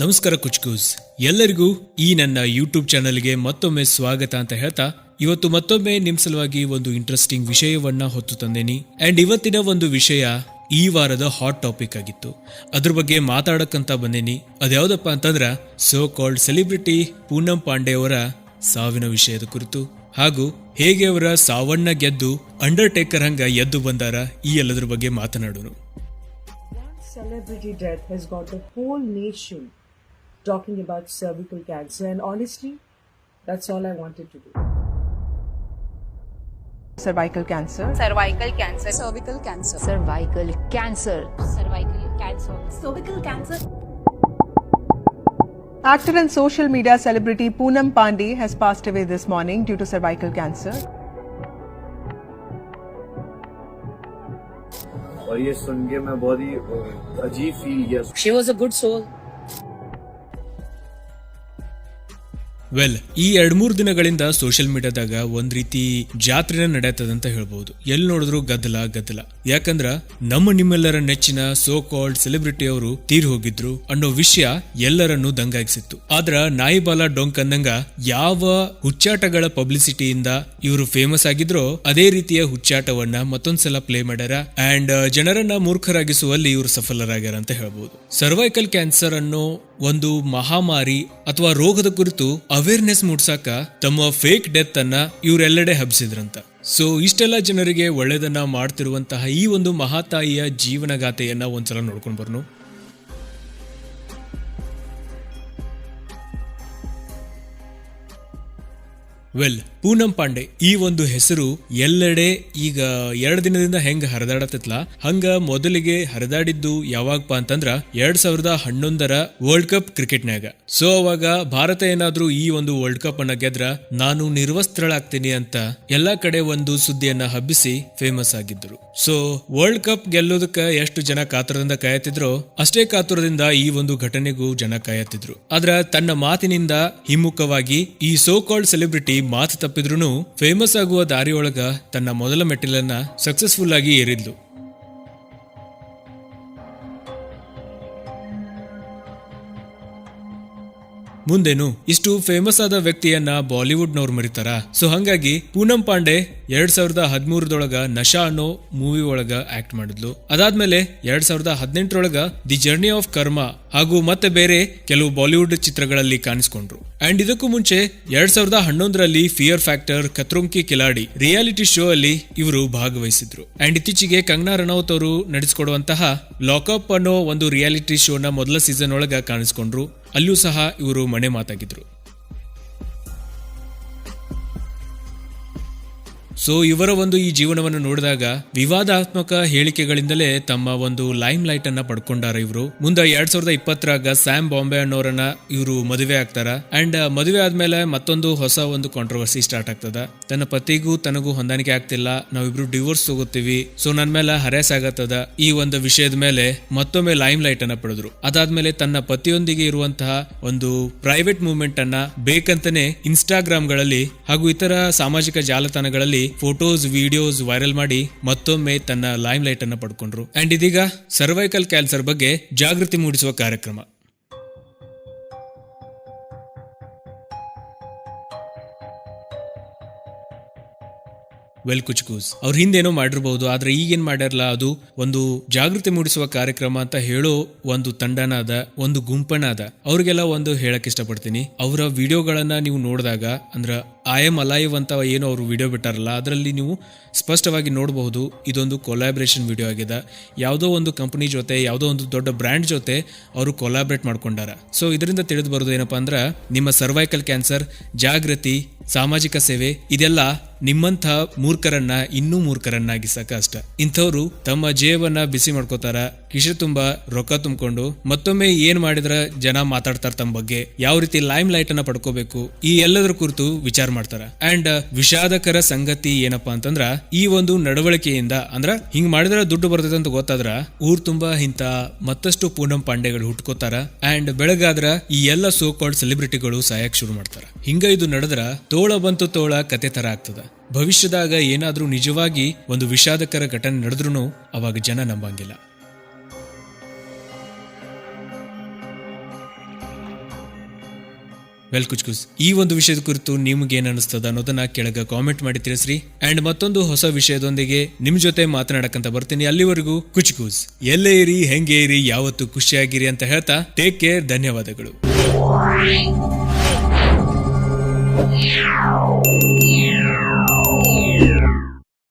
ನಮಸ್ಕಾರ ಕುಚ್ಕೂಸ್. ಎಲ್ಲರಿಗೂ ಈ ನನ್ನ ಯೂಟ್ಯೂಬ್ ಚಾನಲ್ಗೆ ಮತ್ತೊಮ್ಮೆ ಸ್ವಾಗತ ಅಂತ ಹೇಳ್ತಾ, ಇವತ್ತು ಮತ್ತೊಮ್ಮೆ ನಿಮ್ ಸಲುವಾಗಿ ಒಂದು ಇಂಟ್ರೆಸ್ಟಿಂಗ್ ವಿಷಯವನ್ನ ಹೊತ್ತು ತಂದೇನಿ. ಅಂಡ್ ಇವತ್ತಿನ ಒಂದು ವಿಷಯ ಈ ವಾರದ ಹಾಟ್ ಟಾಪಿಕ್ ಆಗಿತ್ತು. ಅದ್ರ ಬಗ್ಗೆ ಮಾತಾಡಕ್ಕಂತ ಬಂದೇನಿ. ಅದ್ಯಾವ್ದಪ್ಪ ಅಂತಂದ್ರ so called celebrity Poonam Pandey ಅವರ ಸಾವಿನ ವಿಷಯದ ಕುರಿತು. ಹಾಗೂ ಹೇಗೆ ಅವರ ಸಾವನ್ನ ಗೆದ್ದು ಅಂಡರ್ ಟೇಕರ್ ಹಂಗ ಎದ್ದು ಬಂದಾರ ಈ ಎಲ್ಲದರ ಬಗ್ಗೆ ಮಾತನಾಡೋರು celebrity death has got the whole nation talking about cervical cancer, and honestly, that's all I wanted to do. cervical cancer. cervical cancer cervical cancer cervical cancer cervical cancer cervical cancer Actor and social media celebrity Poonam Pandey has passed away this morning due to cervical cancer. और ये सुन के मैं बहुत ही अ, अजीब feel किया She was a good soul. Well ಈ ಎರಡ್ ಮೂರ್ ದಿನಗಳಿಂದ ಸೋಷಿಯಲ್ ಮೀಡಿಯಾದಾಗ ಒಂದ್ ರೀತಿ ಜಾತ್ರೆನ ನಡೆಯತದಂತ ಹೇಳ್ಬಹುದು ಎಲ್ಲಿ ನೋಡಿದ್ರು ಗದ್ದಲ ಗದ್ದಲ. ಯಾಕಂದ್ರ ನಮ್ಮ ನಿಮ್ಮೆಲ್ಲರ ನೆಚ್ಚಿನ ಸೋ ಕಾಲ್ಡ್ ಸೆಲೆಬ್ರಿಟಿ ಅವರು ತೀರ್ ಹೋಗಿದ್ರು ಅನ್ನೋ ವಿಷಯ ಎಲ್ಲರನ್ನು ದಂಗಾಗಿಸಿತ್ತು. ಆದ್ರ ನಾಯಿಬಾಲ ಡೊಂಕ್ ಅಂದಂಗ ಯಾವ ಹುಚ್ಚಾಟಗಳ ಪಬ್ಲಿಸಿಟಿಯಿಂದ ಇವರು ಫೇಮಸ್ ಆಗಿದ್ರೋ ಅದೇ ರೀತಿಯ ಹುಚ್ಚಾಟವನ್ನ ಮತ್ತೊಂದ್ಸಲ ಪ್ಲೇ ಮಾಡ್ಯಾರ ಅಂಡ್ ಜನರನ್ನ ಮೂರ್ಖರಾಗಿಸುವಲ್ಲಿ ಇವರು ಸಫಲರಾಗ್ಯಾರ ಅಂತ ಹೇಳ್ಬಹುದು ಸರ್ವೈಕಲ್ ಕ್ಯಾನ್ಸರ್ ಅನ್ನೋ ಒಂದು ಮಹಾಮಾರಿ ಅಥವಾ ರೋಗದ ಕುರಿತು ಅವೇರ್ನೆಸ್ ಮೂಡ್ಸಾಕ ತಮ್ಮ ಫೇಕ್ ಡೆತ್ ಅನ್ನ ಇವರೆಲ್ಲೆಡೆ ಹಬ್ಸಿದ್ರಂತ. ಸೊ ಇಷ್ಟೆಲ್ಲ ಜನರಿಗೆ ಒಳ್ಳೇದನ್ನ ಮಾಡ್ತಿರುವಂತಹ ಈ ಒಂದು ಮಹಾತಾಯಿಯ ಜೀವನಗಾಥೆಯನ್ನ ಒಂದ್ಸಲ ನೋಡ್ಕೊಂಡು ಬರ್ನು. ವೆಲ್ ಪೂನಂ ಪಾಂಡೆ, ಈ ಒಂದು ಹೆಸರು ಎಲ್ಲೆಡೆ ಈಗ ಎರಡು ದಿನದಿಂದ ಹೆಂಗ ಹರಿದಾಡತ್ತಿತ್ಲ? ಹಂಗ ಮೊದಲಿಗೆ ಹರಿದಾಡಿದ್ದು ಯಾವಾಗಪ್ಪ ಅಂತಂದ್ರ ಎರಡ್ ಸಾವಿರದ ಹನ್ನೊಂದರ ವರ್ಲ್ಡ್ ಕಪ್ ಕ್ರಿಕೆಟ್ನ್ಯಾಗ ಸೊ ಅವಾಗ ಭಾರತ ಏನಾದ್ರೂ ಈ ಒಂದು ವರ್ಲ್ಡ್ ಕಪ್ ಅನ್ನ ಗೆದ್ರ ನಾನು ನಿರ್ವಸ್ತ್ರಳಾಗ್ತೀನಿ ಅಂತ ಎಲ್ಲಾ ಕಡೆ ಒಂದು ಸುದ್ದಿಯನ್ನ ಹಬ್ಬಿಸಿ ಫೇಮಸ್ ಆಗಿದ್ರು ಸೊ ವರ್ಲ್ಡ್ ಕಪ್ ಗೆಲ್ಲೋದಕ್ಕ ಎಷ್ಟು ಜನ ಕಾತುರದಿಂದ ಕಾಯತ್ತಿದ್ರೋ ಅಷ್ಟೇ ಕಾತುರದಿಂದ ಈ ಒಂದು ಘಟನೆಗೂ ಜನ ಕಾಯತ್ತಿದ್ರು. ಆದ್ರ ತನ್ನ ಮಾತಿನಿಂದ ಹಿಮ್ಮುಖವಾಗಿ ಈ ಸೋ ಕಾಲ್ಡ್ ಸೆಲೆಬ್ರಿಟಿ ಮಾತು ತಪ್ಪಿದ್ರೂ ಫೇಮಸ್ ಆಗುವ ದಾರಿಯೊಳಗ ತನ್ನ ಮೊದಲ ಮೆಟ್ಟಿಲನ್ನ ಸಕ್ಸಸ್ಫುಲ್ ಆಗಿ ಏರಿದ್ಲು. ಮುಂದೇನು ಇಷ್ಟು ಫೇಮಸ್ ಆದ ವ್ಯಕ್ತಿಯನ್ನ ಬಾಲಿವುಡ್ ನವ್ರು ಮರಿತಾರ? ಸೊ ಹಂಗಾಗಿ ಪೂನಂ ಪಾಂಡೆ ಎರಡ್ ಸಾವಿರದ ಹದಿಮೂರದೊಳಗ ನಶಾ ಅನ್ನೋ ಮೂವಿ ಒಳಗ ಆಕ್ಟ್ ಮಾಡಿದ್ಲು. ಅದಾದ್ಮೇಲೆ ಎರಡ್ ಸಾವಿರದ ಹದಿನೆಂಟರೊಳಗ ದಿ ಜರ್ನಿ ಆಫ್ ಕರ್ಮ ಹಾಗೂ ಮತ್ತೆ ಬೇರೆ ಕೆಲವು ಬಾಲಿವುಡ್ ಚಿತ್ರಗಳಲ್ಲಿ ಕಾಣಿಸ್ಕೊಂಡ್ರು. ಅಂಡ್ ಇದಕ್ಕೂ ಮುಂಚೆ ಎರಡ್ ಸಾವಿರದ ಹನ್ನೊಂದರಲ್ಲಿ fear factor ಕತ್ರೋಂಕಿ Kiladi reality show ಅಲ್ಲಿ ಇವರು ಭಾಗವಹಿಸಿದ್ರು. ಅಂಡ್ ಇತ್ತೀಚೆಗೆ ಕಂಗನಾ ರನೌತ್ ಅವರು ನಡೆಸಿಕೊಡುವಂತಹ ಲಾಕಪ್ ಅನ್ನೋ ಒಂದು ರಿಯಾಲಿಟಿ ಶೋನ ಮೊದಲ ಸೀಸನ್ ಒಳಗ ಕಾಣಿಸ್ಕೊಂಡ್ರು. ಅಲ್ಲೂ ಸಹ ಇವರು ಮನೆ ಮಾತಾಗಿದ್ರು. ಸೊ ಇವರ ಒಂದು ಈ ಜೀವನವನ್ನು ನೋಡಿದಾಗ ವಿವಾದಾತ್ಮಕ ಹೇಳಿಕೆಗಳಿಂದಲೇ ತಮ್ಮ ಒಂದು ಲೈಮ್ ಲೈಟ್ ಅನ್ನ ಪಡ್ಕೊಂಡಾರ ಇವರು. ಮುಂದೆ ಎರಡ್ ಸಾವಿರದ ಇಪ್ಪತ್ತರಾಗ ಸ್ಯಾಮ್ ಬಾಂಬೆ ಅನ್ನೋರನ್ನ ಇವರು ಮದುವೆ ಆಗ್ತಾರ. ಅಂಡ್ ಮದುವೆ ಆದ್ಮೇಲೆ ಮತ್ತೊಂದು ಹೊಸ ಒಂದು ಕಾಂಟ್ರವರ್ಸಿ ಸ್ಟಾರ್ಟ್ ಆಗ್ತದ. ತನ್ನ ಪತಿಗೂ ತನಗೂ ಹೊಂದಾಣಿಕೆ ಆಗ್ತಿಲ್ಲ. ನಾವಿಬ್ರು ಡಿವೋರ್ಸ್ ತಗೋತೀವಿ ಸೊ ನನ್ನ ಮೇಲೆ ಹರೇಸ್ ಆಗತ್ತದ. ಈ ಒಂದು ವಿಷಯದ ಮೇಲೆ ಮತ್ತೊಮ್ಮೆ ಲೈಮ್ ಲೈಟ್ ಅನ್ನ ಪಡೆದ್ರು. ಅದಾದ್ಮೇಲೆ ತನ್ನ ಪತಿಯೊಂದಿಗೆ ಇರುವಂತಹ ಒಂದು ಪ್ರೈವೇಟ್ ಮೂವ್ಮೆಂಟ್ ಅನ್ನ ಬೇಕಂತಾನೆ ಇನ್ಸ್ಟಾಗ್ರಾಮ್ಗಳಲ್ಲಿ ಹಾಗೂ ಇತರ ಸಾಮಾಜಿಕ ಜಾಲತಾಣಗಳಲ್ಲಿ ಫೋಟೋಸ್ ವಿಡಿಯೋಸ್ ವೈರಲ್ ಮಾಡಿ ಮತ್ತೊಮ್ಮೆ ತನ್ನ ಲೈಮ್ ಲೈಟ್ ಅನ್ನ ಪಡ್ಕೊಂಡ್ರು. ಅಂಡ್ ಇದೀಗ ಸರ್ವೈಕಲ್ ಕ್ಯಾನ್ಸರ್ ಬಗ್ಗೆ ಜಾಗೃತಿ ಮೂಡಿಸುವ ಕಾರ್ಯಕ್ರಮ. ವೆಲ್ ಕುಚ್ಕೂಸ್ ಅವ್ರ ಹಿಂದೇನೋ ಮಾಡಿರ್ಬಹುದು ಆದ್ರೆ ಈಗೇನ್ ಮಾಡ್ಯಾರಲ್ಲ, ಅದು ಒಂದು ಜಾಗೃತಿ ಮೂಡಿಸುವ ಕಾರ್ಯಕ್ರಮ ಅಂತ ಹೇಳೋ ಒಂದು ತಂಡನಾದ ಒಂದು ಗುಂಪನಾದ ಅವ್ರಿಗೆಲ್ಲ ಒಂದು ಹೇಳಕ್ ಇಷ್ಟಪಡ್ತೀನಿ. ಅವರ ವಿಡಿಯೋಗಳನ್ನ ನೀವು ನೋಡಿದಾಗ, ಅಂದ್ರ ಐ ಎಂ ಅಲೈವ್ ಅಂತ ಏನು ಅವರು ವಿಡಿಯೋ ಬಿಟ್ಟಾರಲ್ಲ, ಅದರಲ್ಲಿ ನೀವು ಸ್ಪಷ್ಟವಾಗಿ ನೋಡಬಹುದು, ಇದೊಂದು ಕೊಲಾಬ್ರೇಷನ್ ವಿಡಿಯೋ ಆಗಿದೆ. ಯಾವುದೋ ಒಂದು ಕಂಪನಿ ಜೊತೆ, ಯಾವುದೋ ಒಂದು ದೊಡ್ಡ ಬ್ರ್ಯಾಂಡ್ ಜೊತೆ ಅವರು ಕೊಲಾಬ್ರೇಟ್ ಮಾಡ್ಕೊಂಡಾರ. ಸೊ ಇದರಿಂದ ತಿಳಿದು ಬರೋದು ಏನಪ್ಪಾ ಅಂದ್ರೆ, ನಿಮ್ಮ ಸರ್ವೈಕಲ್ ಕ್ಯಾನ್ಸರ್ ಜಾಗೃತಿ, ಸಾಮಾಜಿಕ ಸೇವೆ, ಇದೆಲ್ಲ ನಿಮ್ಮಂಥ ಮೂರ್ಖರನ್ನ ಇನ್ನೂ ಮೂರ್ಖರನ್ನಾಗಿಸಕ ಅಷ್ಟ. ಇಂಥವ್ರು ತಮ್ಮ ಜೇವನ್ನ ಬಿಸಿ ಮಾಡ್ಕೋತಾರ. ಕಿಶೆ ತುಂಬಾ ರೊಕ್ಕ ತುಂಬಿಕೊಂಡು ಮತ್ತೊಮ್ಮೆ ಏನ್ ಮಾಡಿದ್ರ ಜನ ಮಾತಾಡ್ತಾರ ತಮ್ಮ ಬಗ್ಗೆ? ಯಾವ ರೀತಿ ಲೈಮ್ ಲೈಟ್ ಅನ್ನ ಪಡ್ಕೋಬೇಕು? ಈ ಎಲ್ಲದರ ಕುರಿತು ವಿಚಾರ ಮಾಡ್ತಾರ. ಅಂಡ್ ವಿಷಾದಕರ ಸಂಗತಿ ಏನಪ್ಪಾ ಅಂತಂದ್ರ, ಈ ಒಂದು ನಡವಳಿಕೆಯಿಂದ, ಅಂದ್ರ ಹಿಂಗ್ ಮಾಡಿದ್ರ ದುಡ್ಡು ಬರ್ತದೆ ಅಂತ ಗೊತ್ತಾದ್ರ, ಊರ್ ತುಂಬಾ ಇಂತ ಮತ್ತಷ್ಟು ಪೂನಂ ಪಾಂಡೆಗಳು ಹುಟ್ಕೋತಾರ. ಅಂಡ್ ಬೆಳಗಾದ್ರ ಈ ಎಲ್ಲ ಸೋ ಕಾಲ್ಡ್ ಸೆಲೆಬ್ರಿಟಿಗಳು ಸಾಯಕ್ ಶುರು ಮಾಡ್ತಾರ. ಹಿಂಗ ಇದು ನಡೆದ್ರ ತೋಳ ಬಂತು ತೋಳ ಕತೆ ತರ ಆಗ್ತದ. ಭವಿಷ್ಯದಾಗ ಏನಾದ್ರೂ ನಿಜವಾಗಿ ಒಂದು ವಿಷಾದಕರ ಘಟನೆ ನಡೆದ್ರೂ ಅವಾಗ ಜನ ನಂಬಂಗಿಲ್ಲ. ವೆಲ್ ಕುಚ್ ಕುಸ್ ಈ ಒಂದು ವಿಷಯದ ಕುರಿತು ನಿಮ್ಗೆ ಏನ್ ಅನಿಸ್ತದ ಅನ್ನೋದನ್ನ ಕೆಳಗೆ ಕಾಮೆಂಟ್ ಮಾಡಿ ತಿಳಿಸ್ರಿ. ಅಂಡ್ ಮತ್ತೊಂದು ಹೊಸ ವಿಷಯದೊಂದಿಗೆ ನಿಮ್ ಜೊತೆ ಮಾತನಾಡಕಂತ ಬರ್ತೀನಿ ಅಲ್ಲಿವರೆಗೂ. ಕುಚ್ ಕುಸ್ ಎಲ್ಲೇ ಇರಿ, ಹೆಂಗೆ ಇರಿ, ಯಾವತ್ತು ಖುಷಿಯಾಗಿರಿ ಅಂತ ಹೇಳ್ತಾ ಟೇಕ್ ಕೇರ್ ಧನ್ಯವಾದಗಳು.